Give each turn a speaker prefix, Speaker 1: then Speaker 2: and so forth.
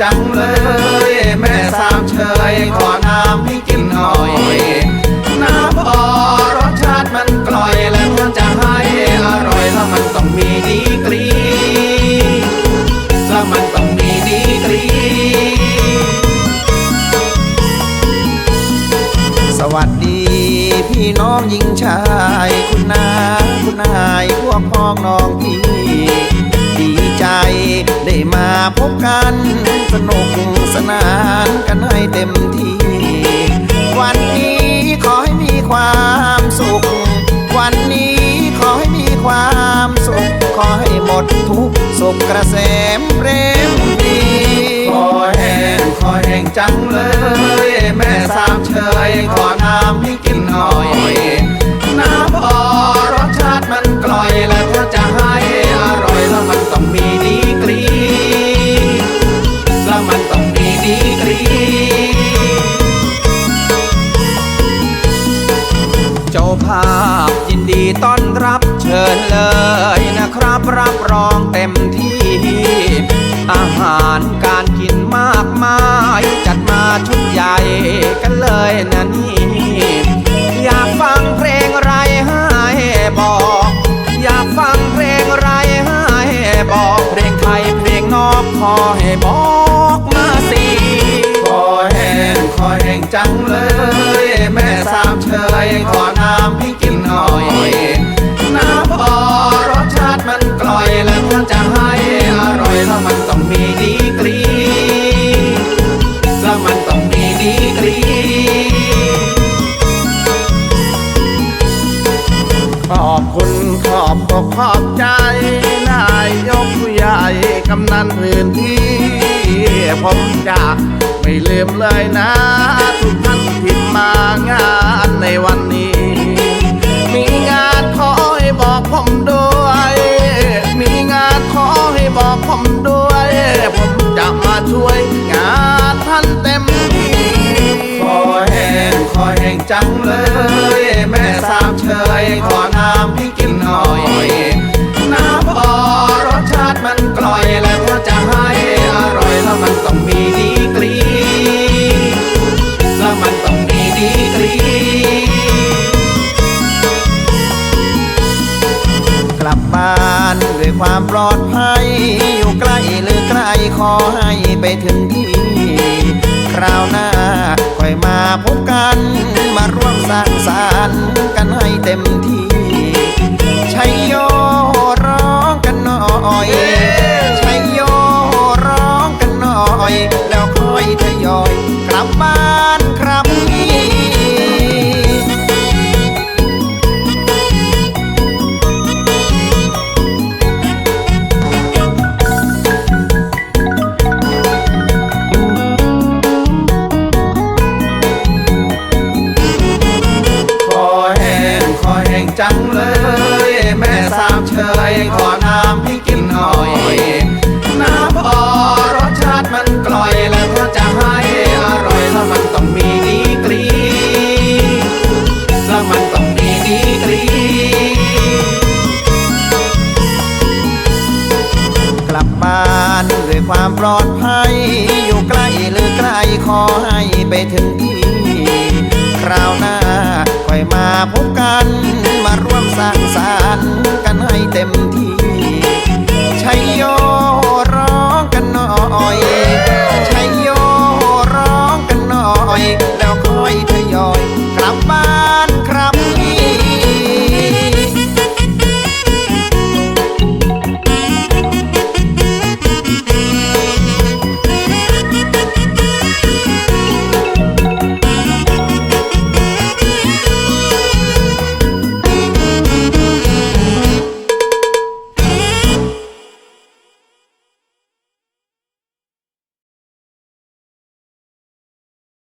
Speaker 1: จังเลย แม่สามเชยขอน้ำให้กินหน่อย น้ำพอรสชาติมันกล่อยแล้วจะให้อร่อยแล้วมันต้องมีดีกรีแล้วมันต้องมีดีกรี สวัสดี พี่น้องหญิงชาย คุณนาคุณนายพวกพ้องน้องพี่ ได้มาพบกัน สนุกสนานกันให้เต็มที่ วันนี้ขอให้มีความสุข วันนี้ขอให้มีความสุข ขอให้หมดทุกสุขกระเสมเปรมดีขอแห้งขอแห้งจังเลย แม่สามเชยขอน้ำให้กินหน่อย ต้อนรับเชิญเลยนะครับรับรองเต็มที่ อาหารการกินมากมาย จัดมาชุดใหญ่กันเลยนะนี่อยากฟังเพลงไรให้บอก อยากฟังเพลงไรให้บอก เพลงไทยเพลงนอกขอให้บอกมาสิขอแห้งขอแห้งจังเลย แม่สามเชยขอน้ำให้กิ
Speaker 2: ขอบใจนายยกผู้ใหญ่กำนันพื้นที่ ผมจะไม่ลืมเลยนะ ทุกท่านที่มางานในวันนี้ มีงานขอให้บอกผมด้วย มีงานขอให้บอกผมด้วย ผมจะมาช่วยงานท่านเต็มที่
Speaker 1: ขอแห้งขอแห้งจังเลย แม่สามเชยขอ ความปลอดภัย อยู่ใกล้หรือไกลขอให้ไปถึงที่ คราวหน้าค่อยมาพบกัน มาร่วมสร้างสรรค์กันให้เต็มที่ชัยโยร้องกันหน่อยชัยโยร้องกันหน่อย แล้วค่อยทยอย ความปลอดภัย อยู่ใกล้หรือไกลขอให้ไปถึงที่คราวหน้าค่อยมาพบกัน มาร่วมสร้างสรรค์กันให้เต็มที่ชัยโยร้องกันหน่อยชัยโยร้องกันหน่อย แล้วค่อยทยอยกลับบ้าน